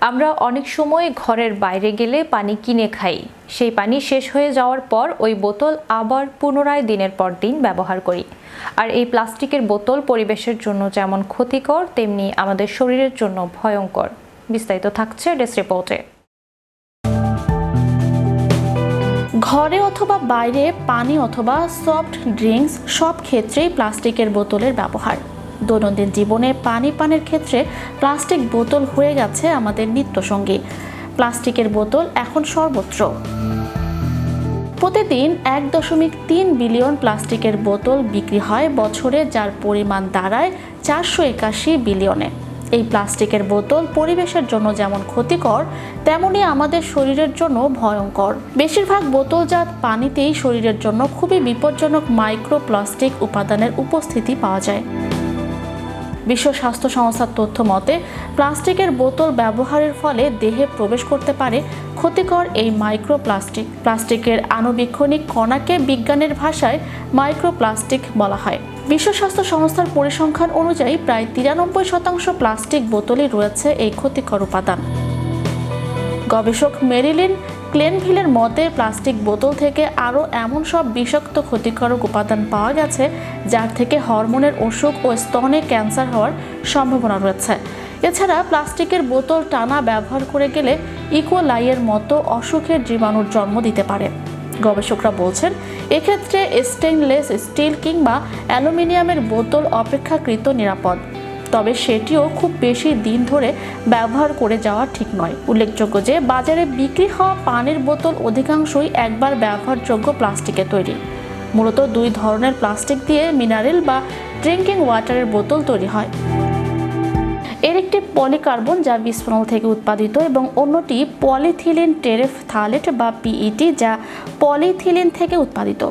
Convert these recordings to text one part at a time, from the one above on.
আমরা অনেক সময় ঘরের বাইরে গেলে পানি কিনে খাই। সেই পানি শেষ হয়ে যাওয়ার পর ওই বোতল আবার পুনরায় দিনের পর দিন ব্যবহার করি। আর এই প্লাস্টিকের বোতল পরিবেশের জন্য যেমন ক্ষতিকর, তেমনি আমাদের শরীরের জন্য ভয়ঙ্কর। বিস্তারিত থাকছে ডেস রিপোর্টে। ঘরে অথবা বাইরে পানি অথবা সফট ড্রিঙ্কস সব ক্ষেত্রেই প্লাস্টিকের বোতলের ব্যবহার। দৈনন্দিন জীবনে পানি পানের ক্ষেত্রে প্লাস্টিক বোতল হয়ে গেছে আমাদের নিত্যসঙ্গী। প্লাস্টিকের বোতল এখন সর্বত্র। প্রতিদিন এক দশমিক তিন বিলিয়ন প্লাস্টিকের বোতল বিক্রি হয় বছরে, যার পরিমাণ দাঁড়ায় চারশো একাশি বিলিয়নে। এই প্লাস্টিকের বোতল পরিবেশের জন্য যেমন ক্ষতিকর, তেমনি আমাদের শরীরের জন্য ভয়ঙ্কর। বেশিরভাগ বোতলজাত পানিতেই শরীরের জন্য খুবই বিপজ্জনক মাইক্রোপ্লাস্টিক উপাদানের উপস্থিতি পাওয়া যায়। বিশ্ব স্বাস্থ্য সংস্থার তথ্য মতে, প্লাস্টিকের বোতল ব্যবহারের ফলে দেহে প্রবেশ করতে পারে ক্ষতিকর এই মাইক্রোপ্লাস্টিক। প্লাস্টিকের আণুবীক্ষণিক কণাকে বিজ্ঞানের ভাষায় মাইক্রোপ্লাস্টিক বলা হয়। বিশ্ব স্বাস্থ্য সংস্থার পরিসংখ্যান অনুযায়ী প্রায় তিরানব্বই শতাংশ প্লাস্টিক বোতলে রয়েছে এই ক্ষতিকর উপাদান। গবেষক মেরিলিন ক্লেনভিলের মতে, প্লাস্টিক বোতল থেকে আরও এমন সব বিষাক্ত ক্ষতিকারক উপাদান পাওয়া গেছে, যার থেকে হরমোনের অসুখ ও স্তনে ক্যান্সার হওয়ার সম্ভাবনা রয়েছে। এছাড়া প্লাস্টিকের বোতল টানা ব্যবহার করে গেলে ইকোলাইয়ের মতো অসুখের জীবাণুর জন্ম দিতে পারে। গবেষকরা বলছেন, এক্ষেত্রে স্টেইনলেস স্টিল কিংবা অ্যালুমিনিয়ামের বোতল অপেক্ষাকৃত নিরাপদ। তবে সেটিও খুব বেশি দিন ধরে ব্যবহার করে যাওয়া ঠিক নয়। উল্লেখযোগ্য যে, বাজারে বিক্রি হওয়া পানির বোতল অধিকাংশই একবার ব্যবহারযোগ্য প্লাস্টিকে তৈরি। মূলত দুই ধরনের প্লাস্টিক দিয়ে মিনারেল বা ড্রিঙ্কিং ওয়াটারের বোতল তৈরি হয়। এর একটি পলিকার্বন যা বিস্ফোরণ থেকে উৎপাদিত এবং অন্যটি পলিথিলিন টেরেফ থালেট বা পিইটি যা পলিথিলিন থেকে উৎপাদিত।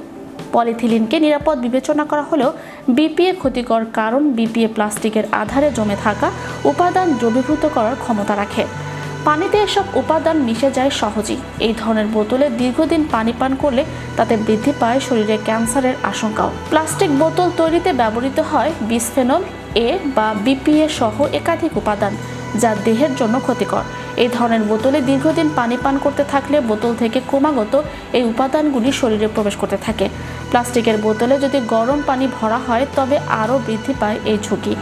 পলিথিলিনকে নিরাপদ বিবেচনা করা হলেও বিপিএ ক্ষতিকর কারণ বিপিএ প্লাস্টিকের আধারে জমে থাকা উপাদান দ্রবীভূত করার ক্ষমতা রাখে। পানিতে এসব উপাদান মিশে যায় সহজেই। এই ধরনের বোতলে দীর্ঘদিন পানি পান করলে তাতে বৃদ্ধি পায় শরীরে ক্যান্সারের আশঙ্কাও। প্লাস্টিক বোতল তৈরিতে ব্যবহৃত হয় বিসফেনল, এ বা বিপিএ সহ একাধিক উপাদান। যা দেহের জন্য ক্ষতিকর। এই ধরনের বোতলে দীর্ঘদিন পানি পান করতে থাকলে বোতল থেকে ক্রমাগত এই উপাদানগুলি শরীরে প্রবেশ করতে থাকে। প্লাস্টিকের বোতলে যদি গরম পানি ভরা হয়, তবে আরও বৃদ্ধি পায় এই ঝুঁকি।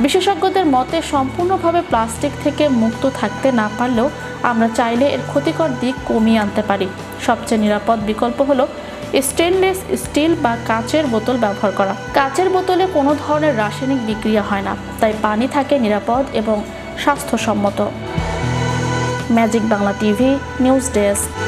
বিশেষজ্ঞদের মতে, সম্পূর্ণভাবে প্লাস্টিক থেকে মুক্ত থাকতে না পারলেও আমরা চাইলে এর ক্ষতিকর দিক কমিয়ে আনতে পারি। সবচেয়ে নিরাপদ বিকল্প হলো স্টেনলেস স্টিল বা কাচের বোতল ব্যবহার করা। কাচের বোতলে কোনো ধরনের রাসায়নিক বিক্রিয়া হয় না, তাই পানি থাকে নিরাপদ এবং স্বাস্থ্যসম্মত। Magic Bangla TV, news desk.